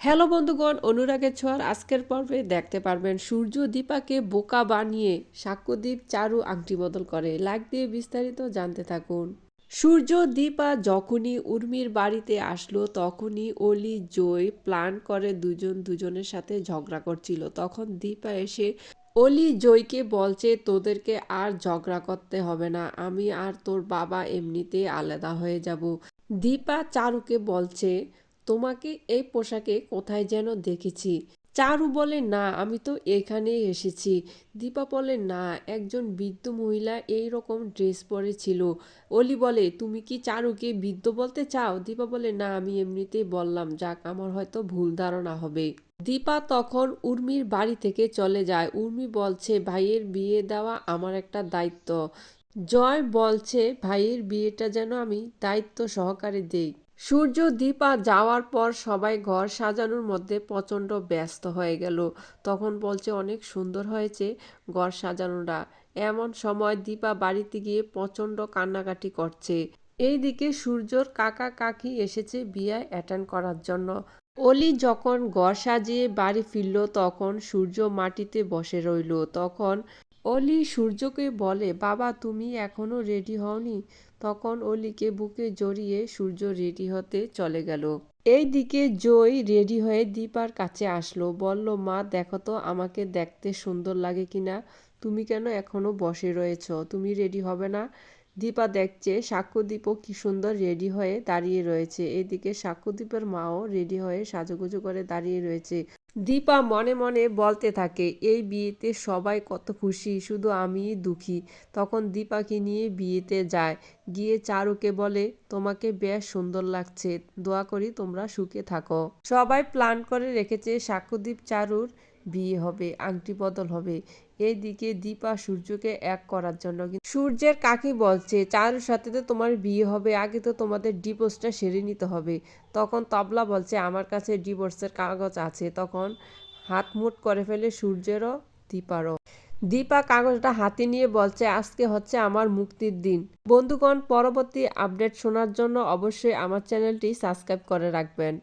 Hello বন্ধুগণ, অনুরাগের ছোঁয়ার আজকের পর্বে দেখতে পারবেন সূর্য দীপাকে বোকা বানিয়ে সাক্ষ্যদ্বীপ চারু আংটি বদল করে। লাইক দিয়ে বিস্তারিত জানতে থাকুন। সূর্য দীপা যখনই উর্মির বাড়িতে আসলো, তখনই অলি জয় প্ল্যান করে দুজন দুজনের সাথে ঝগড়া করছিল। তখন দীপা এসে, অলি জয়কে বলছে তোদেরকে আর ঝগড়া করতে হবে না, আমি আর তোর বাবা এমনিতে আলাদা হয়ে যাব। দীপা চারুকে বলছে তোমাকে এই পোশাকে কোথায় যেন দেখেছি। চারু বলে, না, আমি তো এখানেই এসেছি। দীপা বলে, না, একজন বৃদ্ধ মহিলা এই রকম ড্রেস পরেছিল। অলি বলে, তুমি কি চারুকে বৃদ্ধ বলতে চাও? দীপা বলে, না, আমি এমনিতেই বললাম, যাক, আমার হয়তো ভুল ধারণা হবে। দীপা তখন উর্মির বাড়ি থেকে চলে যায়। উর্মি বলছে, ভাইয়ের বিয়ে দেওয়া আমার একটা দায়িত্ব। জয় বলছে, ভাইয়ের বিয়েটা যেন আমি দায়িত্ব সহকারে দেই। সূর্য দীপা যাওয়ার পর সবাই ঘর সাজানোর মধ্যে প্রচণ্ড ব্যস্ত হয়ে গেল। তখন বলছে, অনেক সুন্দর হয়েছে ঘর সাজানোটা। এমন সময় দীপা বাড়িতে গিয়ে প্রচণ্ড কান্নাকাটি করছে। এইদিকে সূর্যর কাকা কাকি এসেছে বিয়ে অ্যাটেন্ড করার জন্য। অলি যখন ঘর সাজিয়ে বাড়ি ফিরল, তখন সূর্য মাটিতে বসে রইল। তখন অলি সূর্যকে বলে, বাবা, তুমি এখনও রেডি হওনি? তখন অলিকে বুকে জড়িয়ে সূর্য রেডি হতে চলে গেল। এই দিকে জয় রেডি হয়ে দীপার কাছে আসলো। বলল, মা, দেখো তো, আমাকে দেখতে সুন্দর লাগে কিনা। তুমি কেন এখনও বসে রয়েছ? তুমি রেডি হবে না? দীপা দেখছে, সাক্ষ্যদীপও কি সুন্দর রেডি হয়ে দাঁড়িয়ে রয়েছে। এদিকে সাক্ষ্যদীপের মাও রেডি হয়ে সাজুগুজু করে দাঁড়িয়ে রয়েছে। দীপা মনে মনে বলতে থাকে, এই বিয়েতে সবাই কত খুশি, শুধু আমিই দুঃখী। তখন দীপাকে নিয়ে বিয়েতে যায়। গিয়ে চারুকে বলে, তোমাকে বেশ সুন্দর লাগছে, দোয়া করি তোমরা সুখে থাকো। সবাই প্ল্যান করে রেখেছে সাক্ষ্যদীপ, চারুর বিয়ে হবে, আংটি বদল হবে। এইদিকে দীপা সূর্যকে এক করার জন্য সূর্যের কাকি বলছে, চারুর সাথে তো তোমার বিয়ে হবে, আগে তো তোমাদের ডিভোর্সটা সেরে নিতে হবে। তখন তবলা বলছে, আমার কাছে ডিভোর্সের কাগজ আছে। তখন হাত মুট করে ফেলে সূর্যেরও, দীপারও। দীপা কাগজটা হাতে নিয়ে বলছে, আজকে হচ্ছে আমার মুক্তির দিন। বন্ধুগণ, পরবর্তী আপডেট শোনার জন্য অবশ্যই আমার চ্যানেলটি সাবস্ক্রাইব করে রাখবেন।